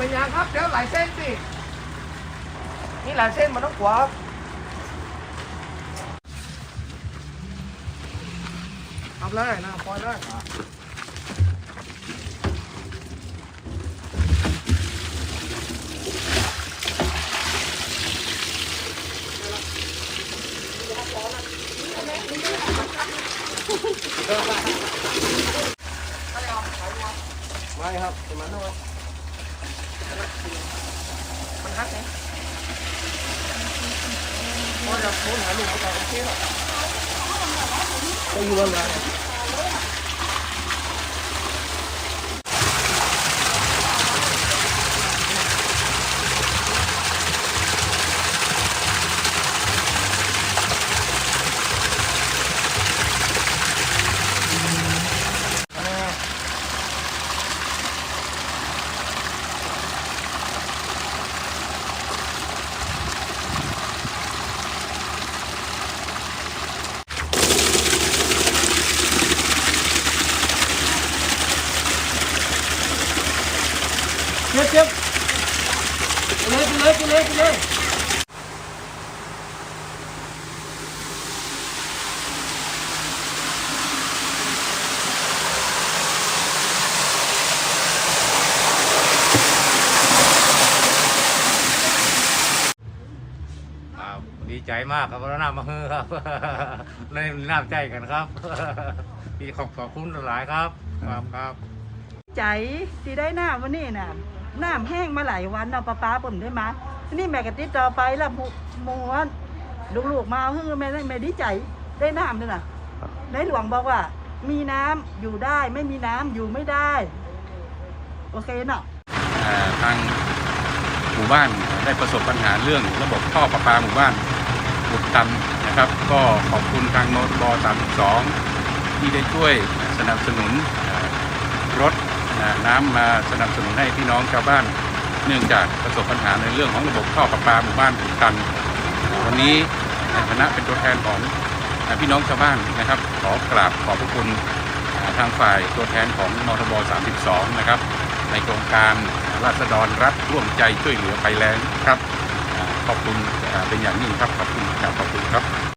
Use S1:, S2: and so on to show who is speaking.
S1: เป็นยังครับ เดี๋ยวหลายเส้นสิ นี่หลายเส้นมันต้องกลัวครับทำเลยนะปล่อยเลยไม่ครับประมาณนั้น มันฮักไงพอจะพูดหาลูกเขาต่อโอเคหรอไปอยู่บนนั้น เจ็บเจ็บไปเลยไปเลยไปเลยไปเลย
S2: ดีใจมากครับเราหน้ามาเฮือครับในน้ำใจกันครับพี่ขอบขอบคุณหลายครับ ครับครับ
S3: ใจที่ได้หน้ำวันนี้น่ะ น้ำแห้งมาหลายวันเอาปลาปลาผมได้มาทีนี่แม่กติดต่อไปแล้วผู้หมวนลูกๆมาเฮือแม่ได้แม่ดีใจได้น้ำด้วยน่ะในหลวงบอกว่า มีน้ำอยู่ได้ไม่มีน้ำอยู่ไม่ได้ โอเคเนาะ
S4: เอ่อทางหมู่บ้านได้ประสบปัญหาเรื่องระบบท่อประปาหมู่บ้านอุดตันนะครับ ก็ขอบคุณทางโนบ32ที่ได้ช่วยสนับสนุนเอ่อรถ นะน้ำมาสนับสนุนให้พี่น้องชาวบ้าน เนื่องจากประสบปัญหาในเรื่องของระบบท่อประปาหมู่บ้านอุดตัน วันนี้ในฐานะเป็นตัวแทนของพี่น้องชาวบ้านนะครับ ขอกราบขอบพระคุณทางฝ่ายตัวแทนของนทบ 32 นะครับ ในโครงการราษฎรรัฐร่วมใจช่วยเหลือภัยแล้งครับ ขอบคุณเป็นอย่างยิ่งครับ ขอบคุณครับขอบคุณครับ